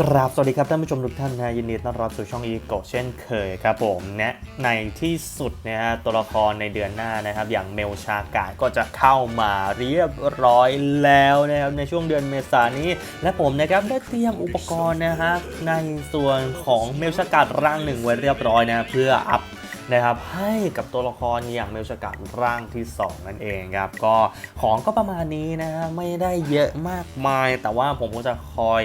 กราบสวัสดีครับท่านผู้ชมทุกท่านนะยินดีต้อนรับสู่ช่องอีโกเช่นเคยครับผมนะในที่สุดนะฮะตัวละครในเดือนหน้านะครับ อย่างเมลชากาดก็จะเข้ามาเรียบร้อยแล้วนะครับในช่วงเดือนเมษายนนี้ และผมนะครับได้เตรียมอุปกรณ์นะฮะในส่วนของเมลชากาดร่างหนึ่งไว้เรียบร้อยนะเพื่ออัพนะครับให้กับตัวละครอย่างเมลชกาดร่างที่ 2 นั่นเองครับก็ของก็ประมาณนี้นะฮะไม่ได้เยอะมากมาย แต่ว่าผมก็จะคอย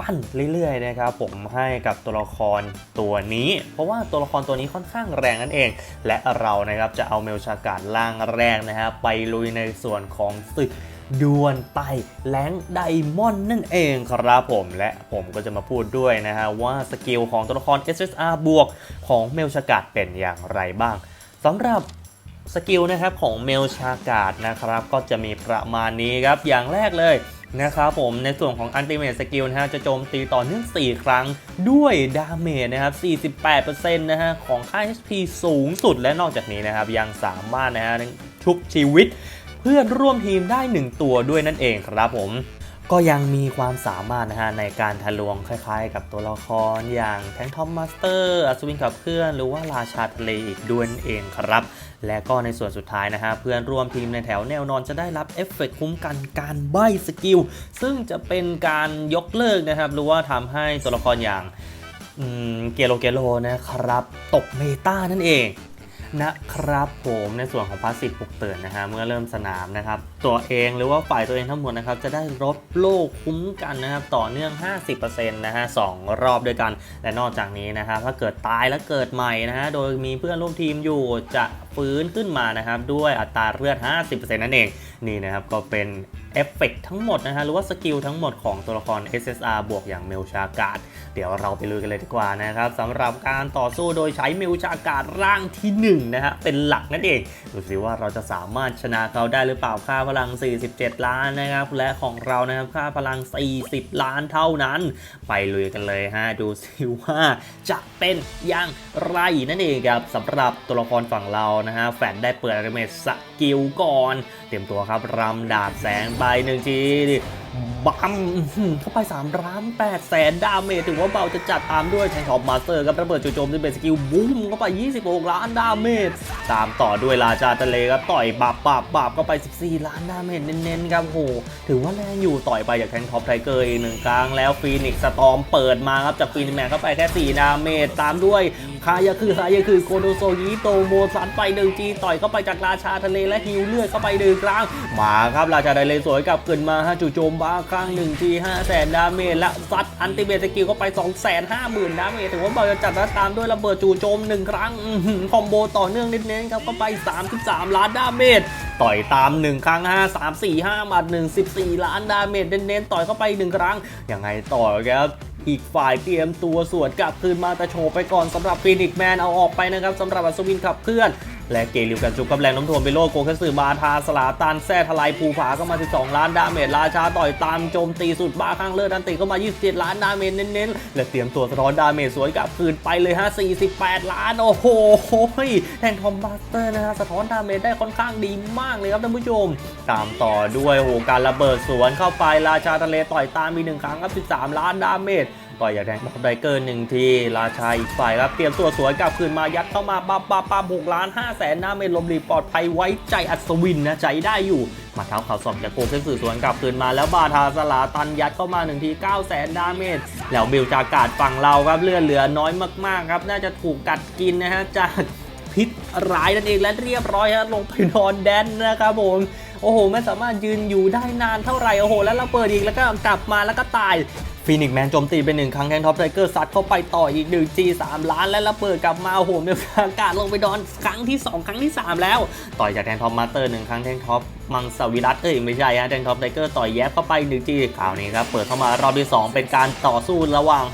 ปั้นเรื่อยๆนะครับผมให้กับตัวละครตัวนี้ เพราะว่าตัวละครตัวนี้ค่อนข้างแรงนั่นเอง และเรานะครับจะเอาเมลชากาดร่างแรกนะฮะไปลุยในส่วนของศึกดวลไต่แรงไดมอนด์นั่นเองครับผมและผมก็จะมาพูดด้วยนะฮะว่าสกิลของตัวละคร SSR บวกของเมลชากาดเป็นอย่างไรบ้างสำหรับสกิลนะครับของเมลชากาดนะครับก็จะมีประมาณนี้ครับอย่างแรกเลย นะครับผมในส่วนของอันติเม e สกิลนะฮะจะโจมตีต่อเนื่อง 4 ครั้งด้วยดาเมจนะครับ 48%นะฮะของค่า HP สูงสุดและนอกจากนี้นะครับ ยังสามารถนะฮะชุบชีวิตเพื่อนร่วมทีมได้ 1 ตัวด้วยนั่นเองครับผม ก็ยังมีความสามารถนะฮะในการทะลวงคล้ายๆ กับตัวละครอย่างแทงทอมมาสเตอร์อัศวินขับเคลื่อน หรือว่าราชาทะเลอีกด้วยนั่นเองครับ และก็ในส่วนสุดท้ายนะฮะเพื่อนร่วมทีมในแถวแนวนอนจะได้รับเอฟเฟกต์คุ้มกันการใบสกิล ซึ่งจะเป็นการยกเลิกนะครับ หรือว่าทำให้ตัวละครอย่างเกโลเกโลนะครับ ตกเมตานั่นเอง นะครับผมในส่วนของพาสซีฟปลุกเตือนนะฮะเมื่อเริ่มสนามนะครับตัวเองหรือว่าฝ่ายตัวเองทั้งหมดนะครับจะได้ลดโลกคุ้มกันนะครับต่อเนื่อง 50%นะฮะสองรอบด้วยกัน และนอกจากนี้นะครับถ้าเกิดตายแล้วเกิดใหม่นะฮะโดยมีเพื่อนร่วมทีมอยู่จะฟื้นขึ้นมานะครับด้วยอัตราเลือด 50%นั่นเองนี่นะครับก็เป็นเอฟเฟกต์ทั้งหมดนะฮะหรือว่าสกิลทั้งหมดของตัวละคร SSR บวกอย่างเมลชากาดเดี๋ยวเราไปลุยกันเลยดีกว่านะครับสำหรับการต่อสู้โดยใช้เมลชากาดร่างที่1นะฮะเป็นหลักนั่นเองดูสิว่าเราจะสามารถชนะเขาได้หรือเปล่าค่าพลัง 47 ล้านนะครับและของเรานะครับค่าพลัง 40 ล้านเท่านั้น ไปลุยกันเลยฮะดูสิว่าจะเป็นอย่างไรนั่นเองครับสำหรับตัวละครฝั่งเรานะฮะแฟนได้เปิดอนิเมะส กิลก่อน เตรียมตัวครับรำดาบแสงใบหนึ่งทีบัมเข้าไป3ล้าน8แสนดาเมจถือว่าเบาจะจัดตามด้วยแทงท็อปมาสเตอร์ครับระเบิดจู่โจมที่เป็นสกิลบูมเข้าไป 26 ล้านดาเมจตามต่อด้วยราชาทะเลครับต่อยบับบับบับเข้าไป 14 ล้านดาเมจเน้นๆครับโหถือว่าแรงอยู่ต่อยไปจากแทงท็อปไทเกอร์อีกหนึ่งครั้งแล้วฟีนิกซ์สตอมเปิดมาครับจากฟีนิกแมนเข้าไปแค่4ดาเมจตามด้วยคายาคือคายาคือโคโดโซยิโตโมซันไปหนึ่งจีต่อยเข้าไปจากราชาทะเลและฮิวเลือดเข้าไปหนึ่งครั้งมาครับราชาทะเลสวยกลับขึ้นมาฮะจู่โจมบ้าครั้งหนึ่งทีห้าแสนดาเมจและซัดอันติเมตสกิลเข้าไป2 5 0 0 0 0ดาเมจถือว่าเบาจะจัดและตามด้วยระเบิดจู่โจมหนึ่งครั้งคอมโบต่อเนื่องเน้นๆครับเข้าไป 33 ล้านดาเมจต่อยตาม 1 ครั้ง 5 3 4 5หมัด1 14 ล้านดาเมจเน้นๆต่อยเข้าไป 1 ครั้ง ยังไงต่อครับอีกฝ่ายเตรียมตัวสวนกลับคืนมาแต่โชว์ไปก่อนสำหรับฟีนิกแมนเอาออกไปนะครับสำหรับอัศวินขับเคลื่อน และเกลิวกันจุกกับแรงน้มถ่วงไปโลดโกคัสึบาทาสลาตันแซ่ทลายภูผาเข้ามา 12 ล้านดาเมจราชาต่อยตามโจมตีสุดบ้าข้างเลือดอันติเข้ามา 27 ล้านดาเมจเน้นๆ และเตรียมตัวสะท้อนดาเมจสวนกลับคืนไปเลยฮะ 48 ล้าน โอ้โหแทงทอมบัสเตอร์นะฮะสะท้อนดาเมจได้ค่อนข้างดีมากเลยครับท่านผู้ชม ตามต่อด้วยโอ้โหการระเบิดสวนเข้าไปราชาทะเลต่อยตามมีหนึ่งครั้งครับ 13 ล้านดาเมจ ต่อยอย่างแทงท็อปไดเกอร์หนึ่งทีราชาอีกฝ่ายครับเตรียมตัวสวยกลับคืนมายัดเข้ามาปั๊บปั๊บปั๊บหกล้านห้าแสนหน้าเมลลมรีปลอดภัยไว้ใจอัศวินนะใจได้อยู่มาเท้าข่าวสอบจากโกเซนสื่อสวนกลับคืนมาแล้วบาทาสลาตันยัดเข้ามาหนึ่งที9แสนดาเมจแล้วเบลจากาดฝั่งเราครับเลือดเหลือน้อยมากๆครับน่าจะถูกกัดกินนะฮะจากพิษร้ายนั่นเองและเรียบร้อยฮะลงไปนอนแดนนะครับผมโอ้โหไม่สามารถยืนอยู่ได้นานเท่าไหร่โอ้โห แล้วเราเปิดอีกแล้วก็กลับมาแล้วก็ตาย ฟีนิกแมนโจมตีไปหนึ่งครั้งแทงท็อปไทเกอร์ซัดเข้าไปต่ออีกหนึ่งจีสามล้านแล้วระเบิดกลับมาโอ้โหมีอากาศลงไปดอนครั้งที่ 2 ครั้งที่ 3 แล้ว ต่อยจากแทงท็อปมาสเตอร์หนึ่งครั้งแทงท็อปมังสวิรัตเอ้ยไม่ใช่ฮะแทงท็อปไทเกอร์ต่อยแยบเข้าไปหนึ่งจีคราวนี้ครับเปิดเข้ามารอบที่ 2 เป็นการต่อสู้ระหว่าง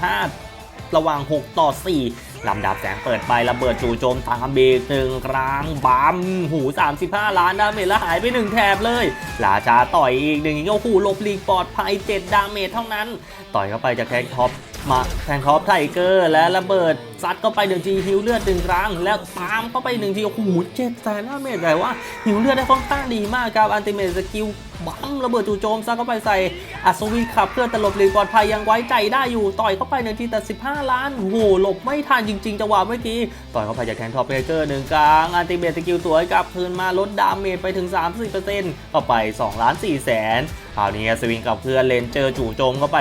5 ระหว่าง 6 ต่อ 4 ลำดับแสงเปิดไประเบิดจู่โจมตามเบรกหนึ่งครั้งบัมหู 35 ล้านดาเมจแล้วหายไป1แถบเลยราชาต่อยอีกหนึ่งก็หูหลบลีกปลอดภัย 7 ดาเมจเท่านั้น ต่อยเข้าไปจากแทงท็อป มาแทงท็อปไทเกอร์และระเบิดซัดเข้าไปหนึ่งทีฮิวเลือดหนึ่งครั้ง แล้วตามเข้าไปหนึ่งทีโอ้โหเจ็ดแสนดาเมจแต่ว่าฮิวเลือดได้ค่อนข้างดีมากครับอันติเมทสกิลบัมระเบิดจู่โจมซะเข้าไปใส่อัศวินขับเคลื่อตลบหลีกปลอดภัยยังไว้ใจได้อยู่ต่อยเข้าไปหนึ่งทีแต่ 15 ล้านโอ้โหหลบไม่ทันจริงๆจังหวะเมื่อกี้ต่อยเข้าไปจากแทนท็อปเบเกอร์หนึ่งกลางอันติเมตสกิลสวยกลับคืนมาลดดาเมจไปถึง 30%เข้าไป2ล้าน4แสน คราวนี้สวิงกับเพื่อนเลนเจอร์จู่โจมเข้าไป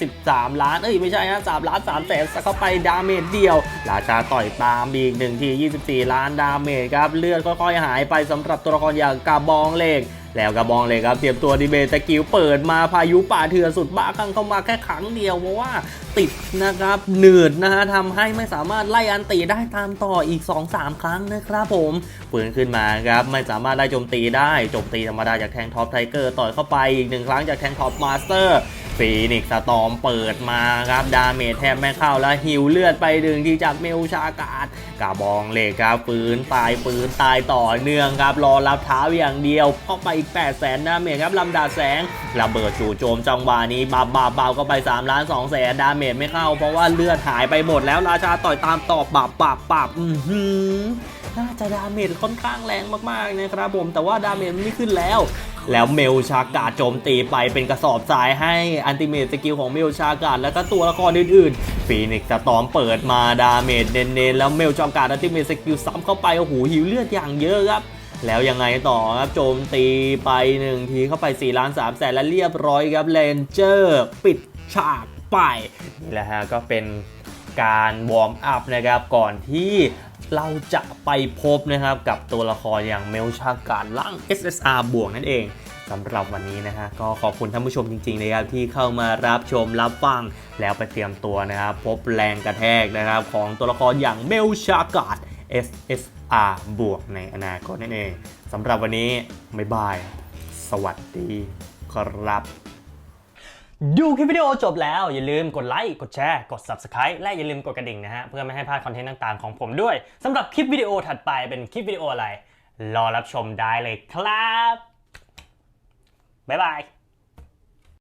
33 ล้าน เอ้ยไม่ใช่นะ3ล้าน3แสนเข้าไปดาเมจเดียว ราชาต่อยตามอีกหนึ่งที 24 ล้านดาเมจครับ เลือดค่อยๆหายไปสำหรับตัวละครอย่างกาบองเหล็ก แล้วกระบองเลยครับเตรียมตัวดีเบตสกิวเปิดมาพายุป่าเถื่อนสุดบ้าครั้งเข้ามาแค่ครั้งเดียวเพราะว่าติดนะครับหนืดนะฮะทำให้ไม่สามารถไล่อันตีได้ตามต่ออีก 2-3 ครั้งนะครับผมปืนขึ้นมาครับไม่สามารถไล่โจมตีได้โจมตีธรรมดาจากแทงท็อปไทเกอร์ต่อยเข้าไปอีกหนึ่งครั้งจากแทงท็อปมาสเตอร์ ฟีนิกสตอมเปิดมาครับ ดาเมจแทบไม่เข้าแล้วหิวเลือดไปดึงที่จากเมลชากาดกาบองเหล็กครับปืนตายปืนตายต่อเนื่องครับ รอรับเท้าอย่างเดียวเข้าไปอีก 8 0 0แสนดาเมจครับลำดาแสงระเบิดจู่โจมจังหวะนี้บาบาเบาก็ไป3ล้าน2แสนดาเมจไม่เข้า เพราะว่าเลือดหายไปหมดแล้วราชาต่อยตามต่อปับปับปับอือหือน่าจะดาเมจค่อนข้างแรงมากๆนะครับผมแต่ว่าดาเมจไม่ขึ้นแล้ว แล้วเมลชากาดโจมตีไปเป็นกระสอบทรายให้อันติเมตสกิลของเมลชากาดแล้วก็ตัวละครอื่นๆฟีนิกซ์สตอมเปิดมาดาเมจเน้นๆแล้วเมลชากาดอันติเมตสกิลซ้ำเข้าไปโอ้โหหิวเลือดอย่างเยอะครับแล้วยังไงต่อครับโจมตีไปหนึ่งทีเข้าไป4ล้าน3แสนและเรียบร้อยครับเลนเจอร์ปิดฉากไปนี่แหละฮะก็เป็นการวอร์มอัพนะครับก่อนที่ เราจะไปพบนะครับกับตัวละครอย่างเมลชากาดล่าง SSR บวกนั่นเองสำหรับวันนี้นะฮะก็ขอบคุณท่านผู้ชมจริงๆนะครับที่เข้ามารับชมรับฟัง แล้วไปเตรียมตัวนะครับ พบแรงกระแทกนะครับ ของตัวละครอย่างเมลชากาด SSR บวกในอนาคตนั่นเองสำหรับวันนี้บ๊ายบาย สวัสดีครับ ดูคลิปวิดีโอจบแล้วอย่าลืมกดไลค์กดแชร์กด Subscribe และอย่าลืมกดกระดิ่งนะฮะ เพื่อไม่ให้พลาดคอนเทนต์ต่างๆของผมด้วยสำหรับคลิปวิดีโอถัดไปเป็นคลิปวิดีโออะไร รอรับชมได้เลยครับ บ๊ายบาย